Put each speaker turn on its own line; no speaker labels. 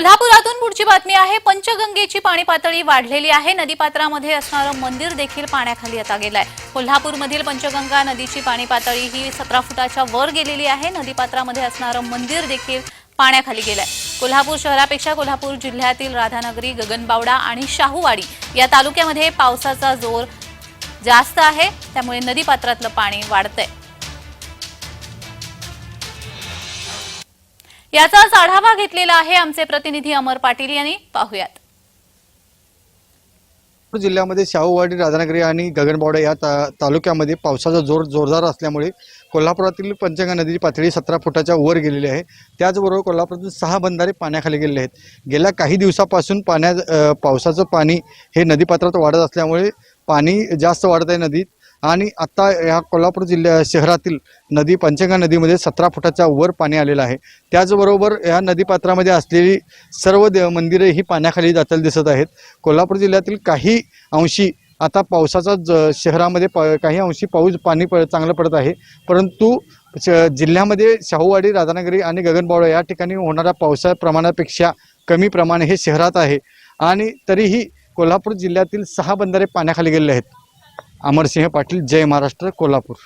कोल्हापुरातून पुढची बातमी आहे. पंचगंगेची पाणी पातळी वाढलेली आहे. नदीपात्रामध्ये असणारं मंदिर देखील पाण्याखाली आता गेलंय. कोल्हापूरमधील पंचगंगा नदीची पाणी पातळी ही सतरा फुटाच्या वर गेलेली आहे. नदीपात्रामध्ये असणारं मंदिर देखील पाण्याखाली गेलंय. कोल्हापूर शहरापेक्षा कोल्हापूर जिल्ह्यातील राधानगरी गगनबावडा आणि शाहूवाडी या तालुक्यामध्ये पावसाचा जोर जास्त आहे. त्यामुळे नदीपात्रातलं पाणी वाढतंय. याचाच आढावा घेतलेला आहे आमचे प्रतिनिधी अमर पाटील यांनी. पाहूयात.
जिल्ह्यामध्ये शाहूवाडी राधानगरी आणि गगनबावडा या ता तालुक्यामध्ये पावसाचा जोर जोरदार असल्यामुळे कोल्हापुरातील पंचगंगा नदीची पातळी सतरा फुटाच्या वर गेलेली आहे. त्याचबरोबर कोल्हापुरातील सहा बंधारे पाण्याखाली गेलेले आहेत. गेल्या काही दिवसापासून पाण्या पावसाचं पाणी हे नदीपात्रात वाढत असल्यामुळे पाणी जास्त वाढत आहे. नदीत आणि आता ह्या कोल्हापूर जिल्ह्या शहरातील नदी पंचगंगा नदीमध्ये सतरा फुटाच्या वर पाणी आलेलं आहे. त्याचबरोबर या नदीपात्रामध्ये असलेली सर्व देव मंदिरे ही पाण्याखाली जाताना दिसत आहेत. कोल्हापूर जिल्ह्यातील काही अंशी आता पावसाचा ज शहरामध्ये प काही अंशी पाऊस पाणी प चांगलं पडत आहे. परंतु श जिल्ह्यामध्ये शाहूवाडी राधानगरी आणि गगनबावडा या ठिकाणी होणाऱ्या पावसा प्रमाणापेक्षा कमी प्रमाण हे शहरात आहे. आणि तरीही कोल्हापूर जिल्ह्यातील सहा बंधारे पाण्याखाली गेलेले आहेत. अमरसिंह पाटील जय महाराष्ट्र कोल्हापूर.